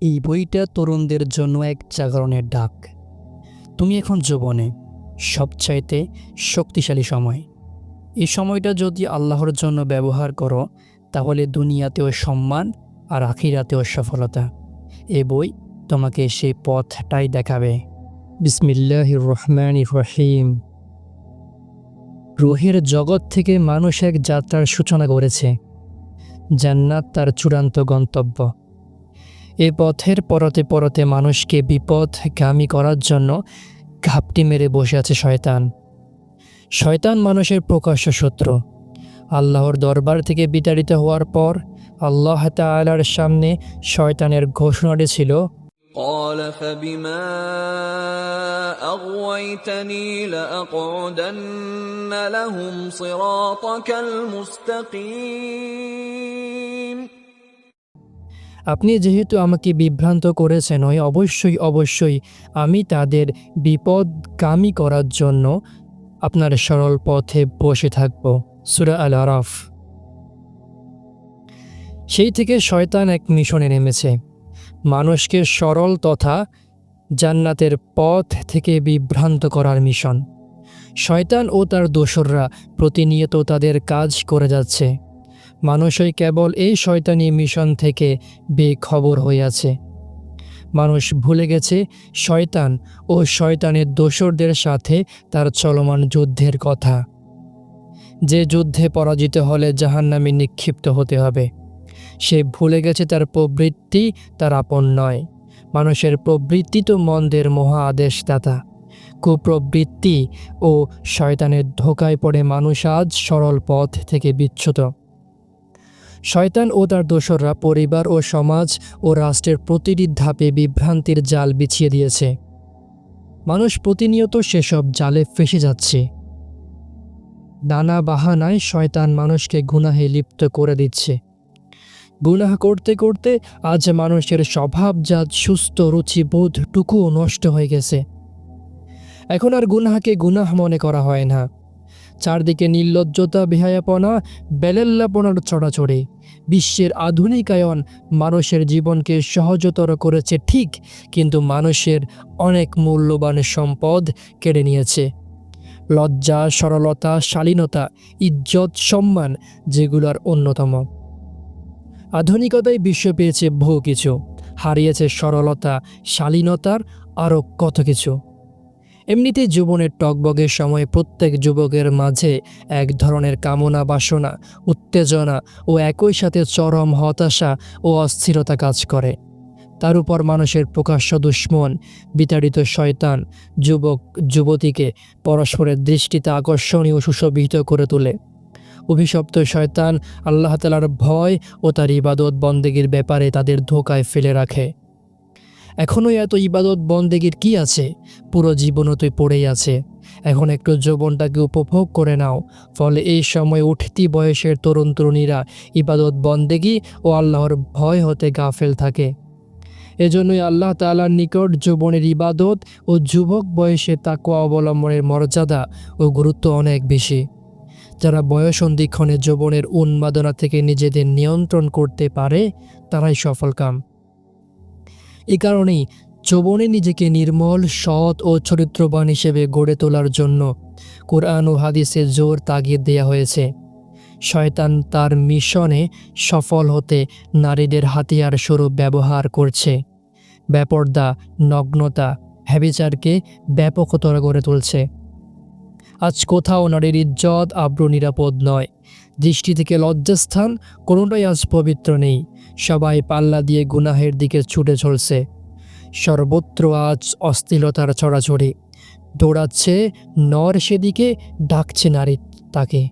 এই বইটা তরুণদের জন্য এক জাগরণের ডাক। তুমি এখন যৌবনে সবচাইতে শক্তিশালী সময়। এই সময়টা যদি আল্লাহর জন্য ব্যবহার করো, তাহলে দুনিয়াতেও সম্মান আর আখিরাতেও সফলতা। এ বই তোমাকে সেই পথটাই দেখাবে। বিসমিল্লাহ রহমান রহিম। রুহের জগৎ থেকে মানুষ এক যাত্রার সূচনা করেছে। জান্নাত তার চূড়ান্ত গন্তব্য। এ পথের পরতে পরতে মানুষকে বিপদগামী করার জন্য ঘাপটি মেরে বসে আছে শয়তান শয়তান মানুষের প্রকাশ্য শত্রু আল্লাহর দরবার থেকে বিতাড়িত হওয়ার পর আল্লাহ তাআলার সামনে শয়তানের ঘোষণাটি ছিল قال فبما أغويتني لأقعدن لهم صراطك المستقيم আপনি যেহেতু আমাকে বিভ্রান্ত করেছেন, ওই অবশ্যই অবশ্যই আমি তাদের বিপদগামী করার জন্য আপনার সরল পথে বসে থাকব। সুরা আল আরাফ সেই থেকে শয়তান এক মিশনে নেমেছে। মানুষকে সরল তথা জান্নাতের পথ থেকে বিভ্রান্ত করার মিশন। শয়তান ও তার দোসররা প্রতিনিয়ত তাদের কাজ করে যাচ্ছে। মানুষই কেবল এই শয়তানি মিশন থেকে বেখবর হইয়াছে। মানুষ ভুলে গেছে শয়তান ও শয়তানের দোসরদের সাথে তার চলমান যুদ্ধের কথা। যে যুদ্ধে পরাজিত হলে জাহান্নামে নিক্ষিপ্ত হতে হবে। সে ভুলে গেছে তার প্রবৃত্তি তার আপন নয়। মানুষের প্রবৃত্তি তো মন্দের মহা আদেশদাতা কুপ্রবৃত্তি ও শয়তানের ধোকায় পড়ে মানুষ আজ সরল পথ থেকে বিচ্যুত। শয়তান ও তার দোসররা পরিবার ও সমাজ ও রাষ্ট্রের প্রতিটি ধাপে বিভ্রান্তির জাল বিছিয়ে দিয়েছে। মানুষ প্রতিনিয়ত সেসব জালে ফেসে যাচ্ছে। নানা বাহানায় শয়তান মানুষকে গুনাহে লিপ্ত করে দিচ্ছে। গুনাহ করতে করতে আজ মানুষের স্বভাবজাত, সুস্থ রুচিবোধটুকুও নষ্ট হয়ে গেছে। এখন আর গুনাহকে গুনাহ মনে করা হয় না। চারদিকে নির্লজ্জতা, বেহায়াপনা, বেলেল্লাপনার ছড়াছড়ি। বিশ্বের আধুনিকায়ন মানুষের জীবনকে সহজতর করেছে ঠিক, কিন্তু মানুষের অনেক মূল্যবান সম্পদ কেড়ে নিয়েছে। লজ্জা, সরলতা, শালীনতা, ইজ্জত, সম্মান যেগুলোর অন্যতম। আধুনিকতায় বিশ্ব পেয়েছে বহু কিছু। হারিয়েছে সরলতা, শালীনতার আরও কত কিছু। এমনিতে জীবনের টকবগের সময় প্রত্যেক যুবকের মাঝে এক ধরনের কামনা, বাসনা, উত্তেজনা ও একই সাথে চরম হতাশা ও অস্থিরতা কাজ করে। তার উপর মানুষের প্রকাশ্য দুশ্মন, বিতাড়িত শয়তান, যুবক, যুবতীকে পরস্পরের দৃষ্টিতে আকর্ষণীয় সুশোভিত করে তোলে। অভিশপ্ত শয়তান আল্লাহ তালার ভয় ও তার ইবাদত বন্দেগীর ব্যাপারে তাদের ধোকায় ফেলে রাখে। এখনও এত ইবাদত বন্দেগীর কি আছে? পুরো জীবনতই পড়েই আছে। এখন একটু যৌবনটাকে উপভোগ করে নাও। ফলে এই সময় উঠতি বয়সের তরুণ তরুণীরা ইবাদত বন্দেগী ও আল্লাহর ভয় হতে গাফেল থাকে। এজন্যই আল্লাহ তাআলার নিকট যৌবনের ইবাদত ও যুবক বয়সে তাকওয়া অবলম্বনের মর্যাদা ও গুরুত্ব অনেক বেশি। যারা বয়সন্ধিক্ষণে যৌবনের উন্মাদনা থেকে নিজেদের নিয়ন্ত্রণ করতে পারে, তারাই সফলকাম এ কারণেই যৌবনে নিজেকে নির্মল, সৎ ও চরিত্রবান হিসেবে গড়ে তোলার জন্য কোরআন ও হাদিসে জোর তাগিদ দেয়া হয়েছে। শয়তান তার মিশনে সফল হতে নারীদের হাতিয়ার স্বরূপ ব্যবহার করছে। ব্যাপর্দা নগ্নতা, হ্যাবিচারকে ব্যাপকতর গড়ে তুলছে। আজ কোথাও নারীর ইজ্জত আব্রু নিরাপদ নয়। দৃষ্টি থেকে লজ্জাস্থান কোনোটাই আজ পবিত্র নেই। সবাই পাল্লা দিয়ে গুনাহের দিকে ছুটে চলছে। সর্বত্র আজ অস্থিরতার ছড়াছড়ি। দৌড়াচ্ছে নর সেদিকে, ডাকছে নারী তাকে।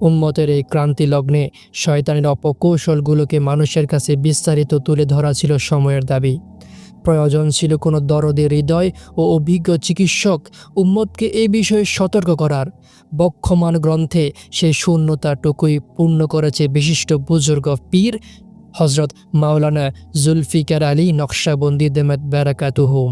উম্মতের এই ক্রান্তি লগ্নে শয়তানের অপকৌশলগুলোকে মানুষের কাছে বিস্তারিত তুলে ধরা ছিল সময়ের দাবি। প্রয়োজন ছিল কোনো দরদের হৃদয় ও অভিজ্ঞ চিকিৎসক উম্মতকে এই বিষয়ে সতর্ক করার। বক্ষমান গ্রন্থে সেই শূন্যতাটুকুই পূর্ণ করেছে বিশিষ্ট বুজুর্গ পীর হজরত মাওলানা জুলফিকার আলী নকশাবন্দি দেমেত ব্যারাকাতুহুম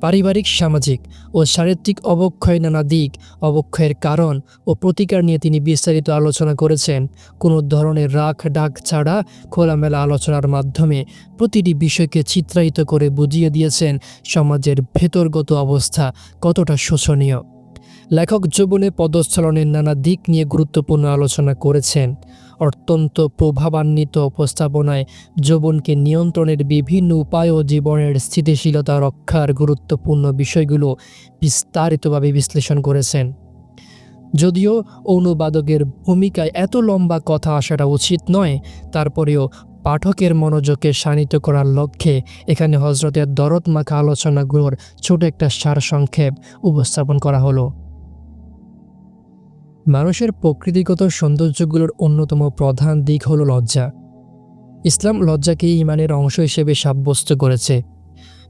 পারিবারিক, সামাজিক ও চারিত্রিক অবক্ষয় নানা দিক, অবক্ষয়ের কারণ ও প্রতিকার নিয়ে তিনি বিস্তারিত আলোচনা করেছেন। কোনো ধরনের রাখ ডাক ছাড়া খোলামেলা আলোচনার মাধ্যমে প্রতিটি বিষয়কে চিত্রায়িত করে বুঝিয়ে দিয়েছেন সমাজের ভেতরগত অবস্থা কতটা শোচনীয়। লেখক যৌবনে পদস্থলনের নানা দিক নিয়ে গুরুত্বপূর্ণ আলোচনা করেছেন। অত্যন্ত প্রভাবান্বিত উপস্থাপনায় যৌবনকে নিয়ন্ত্রণের বিভিন্ন উপায় ও জীবনের স্থিতিশীলতা রক্ষার গুরুত্বপূর্ণ বিষয়গুলো বিস্তারিতভাবে বিশ্লেষণ করেছেন। যদিও অনুবাদকের ভূমিকায় এত লম্বা কথা আসাটা উচিত নয়, তারপরেও পাঠকের মনোযোগকে শানিত করার লক্ষ্যে এখানে হজরতের দরদ মাখা আলোচনাগুলোর ছোট একটা সারসংক্ষেপ উপস্থাপন করা হলো। মানুষের প্রকৃতিগত সৌন্দর্যগুলোর অন্যতম প্রধান দিক হলো লজ্জা। ইসলাম লজ্জাকে ইমানের অংশ হিসেবে সাব্যস্ত করেছে।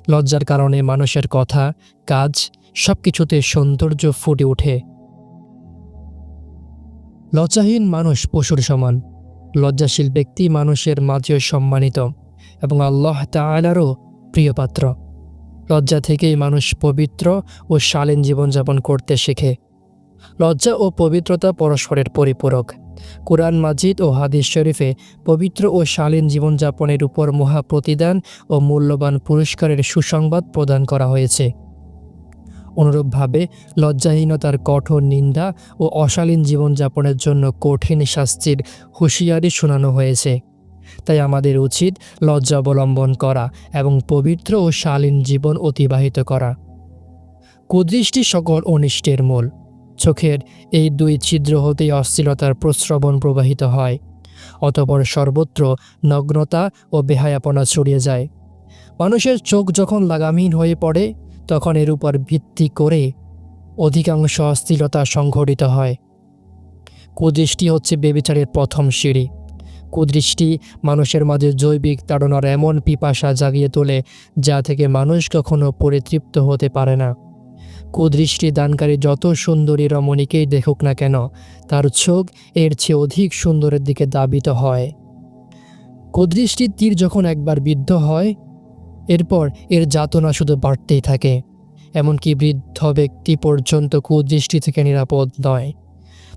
লজ্জার কারণে মানুষের কথা, কাজ সব কিছুতে সৌন্দর্য ফুটে ওঠে। লজ্জাহীন মানুষ পশুর সমান। লজ্জাশীল ব্যক্তি মানুষের মাঝেও সম্মানিত এবং আল্লাহ তাআলারও প্রিয়পাত্র। লজ্জা থেকেই মানুষ পবিত্র ও শালীন জীবনযাপন করতে শেখে। লজ্জা ও পবিত্রতা পরস্পরের পরিপূরক। কোরআন মাজিদ ও হাদিস শরীফে পবিত্র ও শালীন জীবনযাপনের উপর মহা প্রতিদান ও মূল্যবান পুরস্কারের সুসংবাদ প্রদান করা হয়েছে। অনুরূপভাবে, লজ্জাহীনতার কঠোর নিন্দা ও অশালীন জীবনযাপনের জন্য কঠিন শাস্তির হুঁশিয়ারি শোনানো হয়েছে। তাই আমাদের উচিত লজ্জা অবলম্বন করা এবং পবিত্র ও শালীন জীবন অতিবাহিত করা। কুদৃষ্টি সকল অনিষ্টের মূল। চোখের এই দুই ছিদ্র হতেই অশ্লীলতার প্রস্রবণ প্রবাহিত হয়, অতপর সর্বত্র নগ্নতা ও বেহায়াপনা ছড়িয়ে যায়। মানুষের চোখ যখন লাগামহীন হয়ে পড়ে, তখন এর উপর ভিত্তি করে অধিকাংশ অস্থিরতা সংঘটিত হয়। কুদৃষ্টি হচ্ছে বেবিচারের প্রথম সিঁড়ি। কুদৃষ্টি মানুষের মাঝে জৈবিক তাড়নার এমন পিপাসা জাগিয়ে তোলে, যা থেকে মানুষ কখনো পরিতৃপ্ত হতে পারে না। কুদৃষ্টি দানকারী যত সুন্দরী রমণীকেই দেখুক না কেন, তার চোখ এর চেয়ে অধিক সুন্দরের দিকে দাবিত হয়। কুদৃষ্টির তীর যখন একবার বিদ্ধ হয়, এরপর এর যাতনা শুধু বাড়তেই থাকে, এমনকি বৃদ্ধ ব্যক্তি পর্যন্ত কুদৃষ্টি থেকে নিরাপদ নয়।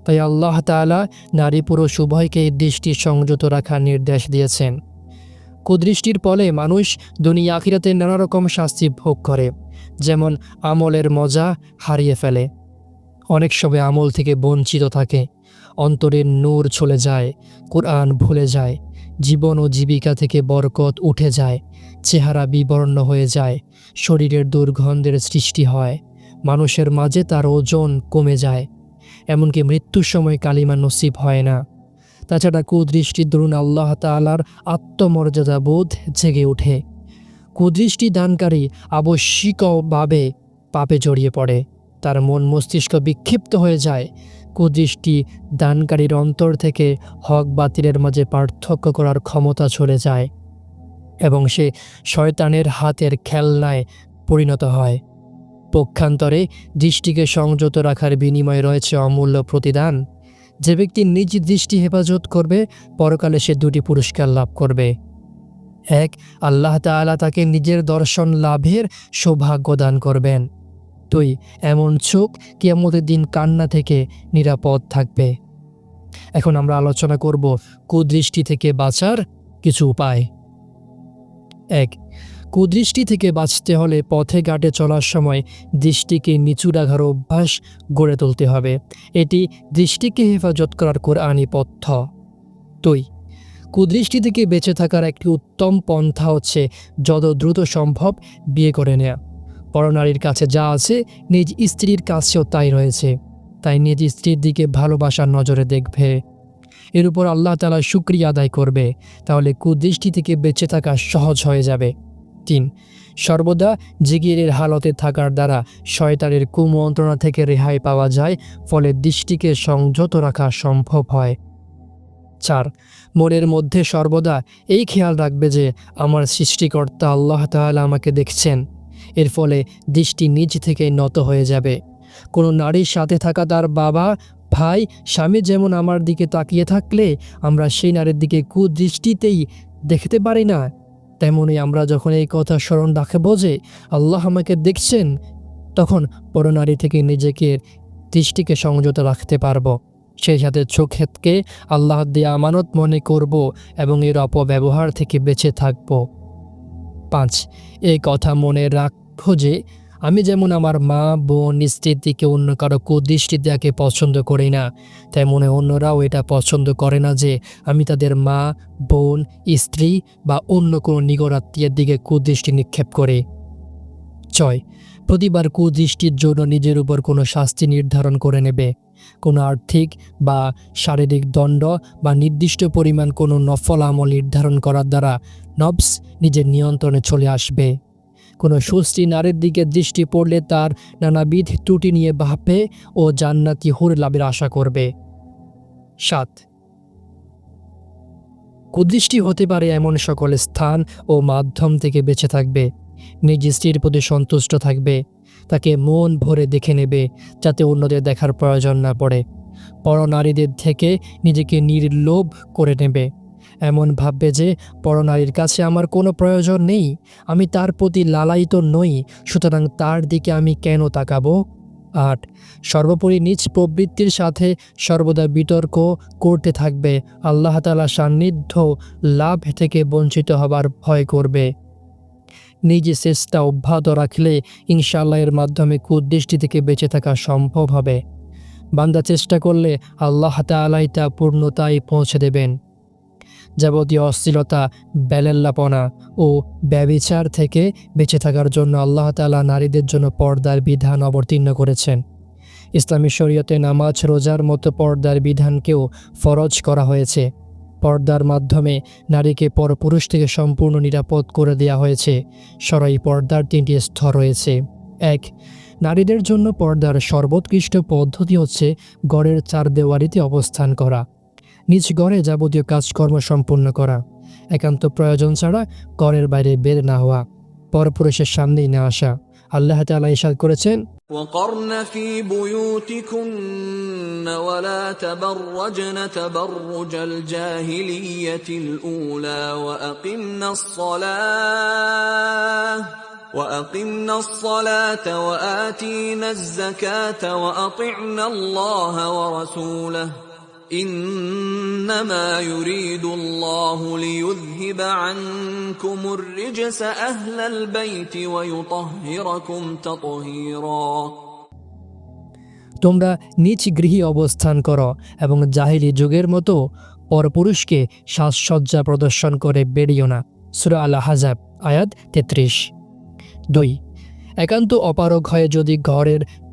তাই আল্লাহ তাআলা নারী পুরুষ উভয়কে এই দৃষ্টি সংযত রাখার নির্দেশ দিয়েছেন। কুদৃষ্টির ফলে মানুষ দুনিয়া আখিরাতে নানা রকম শাস্তি ভোগ করে। যেমন আমলের মজা হারিয়ে ফেলে। অনেক সময় আমল থেকে বঞ্চিত থাকে। অন্তরের নূর চলে যায়, কোরআন ভুলে যায়, জীবন ও জীবিকা থেকে বরকত উঠে যায়, চেহারা বিবর্ণ হয়ে যায়, শরীরের দুর্গন্ধের সৃষ্টি হয়, মানুষের মাঝে তার ওজন কমে যায়। এমনকি মৃত্যুর সময় কালিমা নসিব হয় না। তাছাড়া কুদৃষ্টির দরুন আল্লাহ তালার আত্মমর্যাদা বোধ জেগে ওঠে। কুদৃষ্টি দানকারী আবশ্যিকভাবে পাপে জড়িয়ে পড়ে। তার মন মস্তিষ্ক বিক্ষিপ্ত হয়ে যায়। কুদৃষ্টি দানকারীর অন্তর থেকে হক বাতিলের মাঝে পার্থক্য করার ক্ষমতা চলে যায় এবং সে শয়তানের হাতের খেলনায় পরিণত হয়। পক্ষান্তরে দৃষ্টিকে সংযত রাখার বিনিময়ে রয়েছে অমূল্য প্রতিদান। যে ব্যক্তি নিজ দৃষ্টি হেফাজত করবে, পরকালে সে দুটি পুরস্কার লাভ করবে। এক, আল্লাহ তাআলা তাকে নিজের দর্শন লাভের সৌভাগ্য দান করবেন। দুই, এমন চোখ কিয়ামতের দিন কান্না থেকে নিরাপদ থাকবে। এখন আমরা আলোচনা করব কুদৃষ্টি থেকে বাঁচার কিছু উপায়। এক, কুদৃষ্টি থেকে বাঁচতে হলে পথে ঘাটে চলার সময় দৃষ্টিকে নিচু রাখার অভ্যাস গড়ে তুলতে হবে। এটি দৃষ্টিকে হেফাজত করার কোরআনি পথ্য। দুই কুদৃষ্টি থেকে বেঁচে থাকার একটি উত্তম পন্থা হচ্ছে যত দ্রুত সম্ভব বিয়ে করে নেয়া। পরনারীর কাছে যা আছে, নিজ স্ত্রীর কাছেও তাই রয়েছে। তাই নিজ স্ত্রীর দিকে ভালোবাসার নজরে দেখবে। এর উপর আল্লাহ তালা শুক্রিয়া আদায় করবে। তাহলে কুদৃষ্টি থেকে বেঁচে থাকা সহজ হয়ে যাবে। তিন, সর্বদা জিগিরের হালতে থাকার দ্বারা শয়তানের কুমন্ত্রণা থেকে রেহাই পাওয়া যায়, ফলে দৃষ্টিকে সংযত রাখা সম্ভব হয়। চার মনের মধ্যে সর্বদা এই খেয়াল রাখবে যে আমার সৃষ্টিকর্তা আল্লাহ তাআলা আমাকে দেখছেন। এর ফলে দৃষ্টি নিজ থেকে নত হয়ে যাবে। কোনো নারীর সাথে থাকা তার বাবা, ভাই, স্বামী যেমন আমার দিকে তাকিয়ে থাকলে, আমরা সেই নারীর দিকে কুদৃষ্টিতেই দেখতে পারি না। তেমনি আমরা যখন এই কথা স্মরণ রাখব যে আল্লাহ আমাকে দেখছেন, তখন পরনারী থেকে নিজেকে দৃষ্টিকে সংযত রাখতে পারব। সেই সাথে চোখেতকে আল্লাহ দিয়ে আমানত মনে করব এবং এর অপব্যবহার থেকে বেঁচে থাকব। পাঁচ, এই কথা মনে রাখো যে আমি যেমন আমার মা, বোন স্ত্রীর দিকে অন্য কারও কুদৃষ্টি দেওয়াকে পছন্দ করি না, তেমনি অন্যরাও এটা পছন্দ করে না যে আমি তাদের মা, বোন, স্ত্রী বা অন্য কোনো নিকটাত্মীয়ের দিকে কুদৃষ্টি নিক্ষেপ করি। ছয় প্রতিবার কুদৃষ্টির জন্য নিজের উপর কোনো শাস্তি নির্ধারণ করে নেবে। কোনো আর্থিক বা শারীরিক দণ্ড বা নির্দিষ্ট পরিমাণ কোনো নফল আমল নির্ধারণ করার দ্বারা নবস নিজের নিয়ন্ত্রণে চলে আসবে। কোনো সুস্থি নারীর দিকে দৃষ্টি পড়লে তার নানাবিধ ত্রুটি নিয়ে ভাববে ও জান্নাতি হুর লাভের আশা করবে। সাত। কুদৃষ্টি হতে পারে এমন সকল স্থান ও মাধ্যম থেকে বেঁচে থাকবে। নিজ স্ত্রীর প্রতি সন্তুষ্ট থাকবে। তাকে মন ভরে দেখে নেবে, যাতে অন্যদের দেখার প্রয়োজন না পড়ে। পরনারীদের থেকে নিজেকে নির্লোভ করে নেবে। এমন ভাববে যে, পরনারীর কাছে আমার কোনো প্রয়োজন নেই, আমি তার প্রতি লালায়িত নই, সুতরাং তার দিকে আমি কেন তাকাবো? আট, সর্বোপরি নিজ প্রবৃত্তির সাথে সর্বদা বিতর্ক করতে থাকবে। আল্লাহ তালা সান্নিধ্য লাভ থেকে বঞ্চিত হবার ভয় করবে। নিজ চেষ্টা অব্যাহত রাখলে ইনশাআল্লাহ এর মাধ্যমে কুদৃষ্টি থেকে বেঁচে থাকা সম্ভব হবে। বান্দা চেষ্টা করলে আল্লাহ তালাই তা পূর্ণতায় পৌঁছে দেবেন। যাবতীয় অশ্লীলতা বেলেল্লাপনা ও ব্যবিচার থেকে বেঁচে থাকার জন্য আল্লাহ তালা নারীদের জন্য পর্দার বিধান অবতীর্ণ করেছেন। ইসলামী শরীয়তে নামাজ, রোজার মতো পর্দার বিধানকেও ফরজ করা হয়েছে। পর্দার মাধ্যমে নারীকে পরপুরুষ থেকে সম্পূর্ণ নিরাপদ করে দেওয়া হয়েছে। সরাই পর্দার তিনটি স্তর রয়েছে। এক, নারীদের জন্য পর্দার সর্বোৎকৃষ্ট পদ্ধতি হচ্ছে গড়ের চার দেওয়ারিতে অবস্থান করা, নিজ গড়ে যাবতীয় কাজকর্ম সম্পূর্ণ করা, একান্ত প্রয়োজন ছাড়া গড়ের বাইরে বের না হওয়া, পরপুরুষের সামনেই না আসা। আল্লাহ তালা ইসাদ করেছেন وقرن في بيوتكن ولا تبرجن تبرج الجاهلية الأولى وأقمنا الصلاة وأقمنا الصلاة وآتينا الزكاة وأطعنا الله ورسوله إنما يريد الله ليذهب عنكم الرجس أهل البيت ويطهركم تطهيرا তোমরা নিজ গৃহে অবস্থান করো এবং জাহিলি যুগের মতো পরপুরুষকে সাজসজ্জা প্রদর্শন করে বেরিও না সুরা আল হাজাব আয়াত তেত্রিশ দুই একান্ত অপারগ হয়ে যদি ঘরের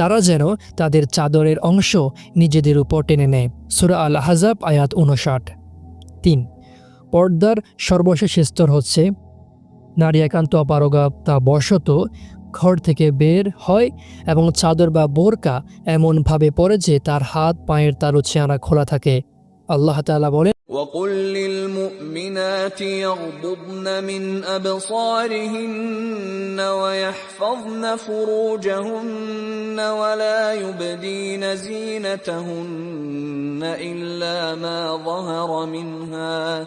তারা যেন তাদের চাদরের অংশ নিজেদের উপর টেনে নেয়। সুরা আল হাজাব আয়াত উনষাট তিন, পর্দার সর্বশেষ স্তর হচ্ছে নারী একান্ত অপারগতা বশত ঘর থেকে বের হয় এবং চাদর বা বোরকা এমনভাবে পড়ে যে তার হাত, পায়ের তালু চেয়ারা খোলা থাকে। আল্লাহ তাআলা বলেন وقل للمؤمنات يغضضن من أبصارهن ويحفظن فروجهن ولا يبدين زينتهن إلا ما ظهر منها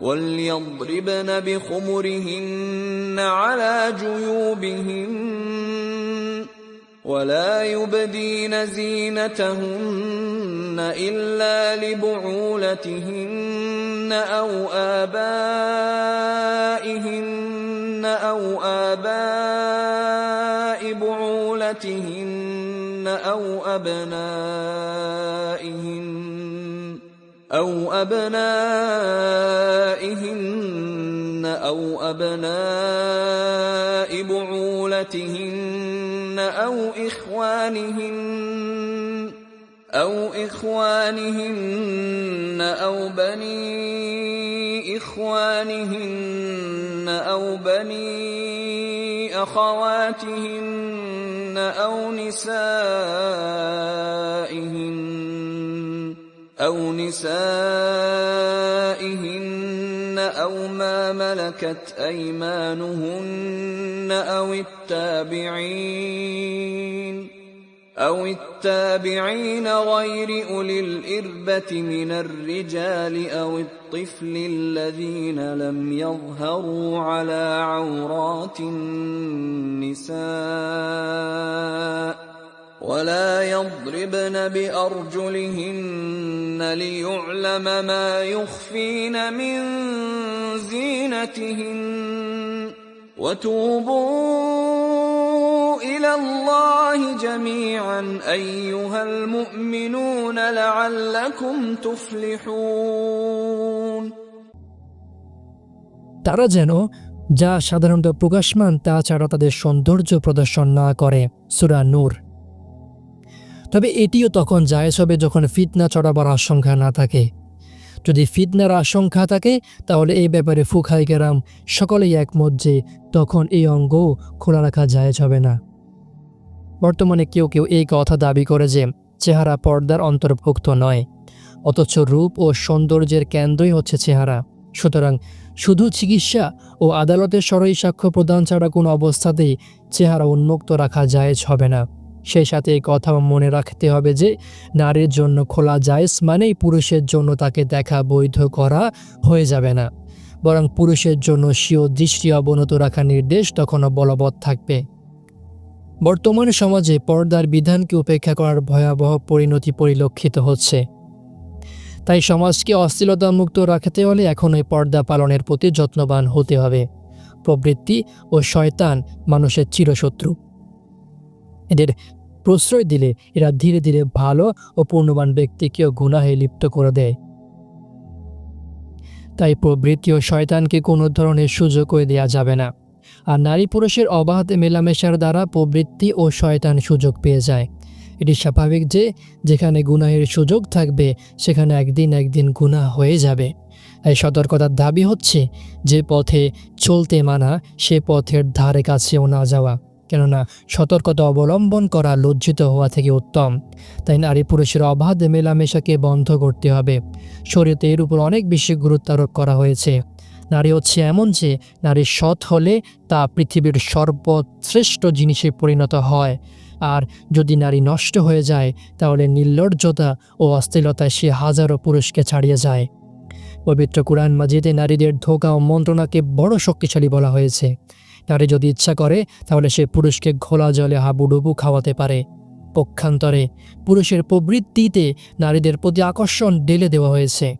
وليضربن بخمرهن على جيوبهن ولا يبدين زينتهن إلا لبعولتهن أو آبائهن أو آباء بعولتهن أو أبنائهن أو أبنائهن أو أبناء بعولتهن أو إخوانهن أو إخوانهن أو بني إخوانهن أو بني أخواتهن أو نسائهن أو نسائهن. أو ما ملكت أيمانهن أو التابعين أو التابعين غير أولي الإربة من الرجال أو الطفل الذين لم يظهروا على عورات النساء ولا يضربن بأرجلهن ليعلم ما يخفين من زينتهن وتوبوا إلى الله جميعا أيها المؤمنون لعلكم تفلحون তারা যেন যা সাধারণত প্রকাশমান তা ছাড়া তাদের সৌন্দর্য প্রদর্শন না করে সুরা নূর তবে এটিও তখন জায়েজ হবে যখন ফিতনা চড়াবার আশঙ্কা না থাকে। যদি ফিতনার আশঙ্কা থাকে, তাহলে এই ব্যাপারে ফুখাই গেরাম সকলেই একমত যে তখন এই অঙ্গও খোলা রাখা জায়েজ হবে না। বর্তমানে কেউ কেউ এই কথা দাবি করে যে চেহারা পর্দার অন্তর্ভুক্ত নয়, অথচ রূপ ও সৌন্দর্যের কেন্দ্রই হচ্ছে চেহারা। সুতরাং শুধু চিকিৎসা ও আদালতের সরই সাক্ষ্য প্রদান ছাড়া কোনো অবস্থাতেই চেহারা উন্মুক্ত রাখা জায়েজ হবে না। সেই সাথে এই কথাও মনে রাখতে হবে যে নারীর জন্য খোলা জায়েজ মানেই পুরুষের জন্য তাকে দেখা বৈধ করা হয়ে যাবে না। বরং পুরুষের জন্য স্বীয় দৃষ্টি অবনত রাখা নির্দেশ তখনও বলবৎ থাকবে। বর্তমান সমাজে পর্দার বিধানকে উপেক্ষা করার ভয়াবহ পরিণতি পরিলক্ষিত হচ্ছে। তাই সমাজকে অস্থিরতা মুক্ত রাখতে হলে এখন এই পর্দা পালনের প্রতি যত্নবান হতে হবে। প্রবৃত্তি ও শয়তান মানুষের চিরশত্রু। এদের প্রশ্রয় দিলে এরা ধীরে ধীরে ভালো ও পূর্ণবান ব্যক্তিকেও গুনাহে লিপ্ত করে দেয়। তাই প্রবৃত্তি ও শয়তানকে কোনো ধরনের সুযোগও দেওয়া যাবে না। আর নারী পুরুষের অবাধ মেলামেশার দ্বারা প্রবৃত্তি ও শয়তান সুযোগ পেয়ে যায়। এটি স্বাভাবিক যে, যেখানে গুনাহের সুযোগ থাকবে, সেখানে একদিন একদিন গুনাহ হয়ে যাবে। এই সতর্কতার দাবি হচ্ছে যে, পথে চলতে মানা, সে পথের ধারে কাছেও না যাওয়া। কেননা সতর্কতা অবলম্বন করা লজ্জিত হওয়া থেকে উত্তম। তাই নারী পুরুষের অবাধ মেলামেশাকে বন্ধ করতে হবে। শরীয়তে এর উপর অনেক বেশি গুরুত্ব আরোপ করা হয়েছে। নারী হচ্ছে এমন যে, নারী সৎ হলে তা পৃথিবীর সর্বশ্রেষ্ঠ জিনিসে পরিণত হয়। আর যদি নারী নষ্ট হয়ে যায়, তাহলে নির্লজ্জতা ও অস্থিরতায় সে হাজারো পুরুষকে ছাড়িয়ে যায়। পবিত্র কোরআন মাজিদে নারীদের ধোকা ও মন্ত্রণাকে বড় শক্তিশালী বলা হয়েছে। নারী যদি ইচ্ছা করে, তাহলে সে পুরুষকে ঘোলা জলে হাবুডুবু খাওয়াতে পারে। পক্ষান্তরে পুরুষের প্রবৃত্তিতে নারীদের প্রতি আকর্ষণ ঢেলে দেওয়া হয়েছে।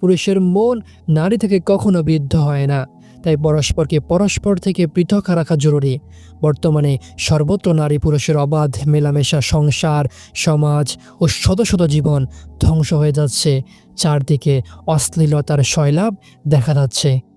পুরুষের মন নারী থেকে কখনো বৃদ্ধ হয় না, তাই পরস্পরকে পরস্পর থেকে পৃথক রাখা জরুরি। বর্তমানে সর্বত্র নারী পুরুষের অবাধ, মেলামেশা, সংসার, সমাজ ও শত শত জীবন ধ্বংস হয়ে যাচ্ছে। চারদিকে অশ্লীলতার শৈলাভ দেখা যাচ্ছে।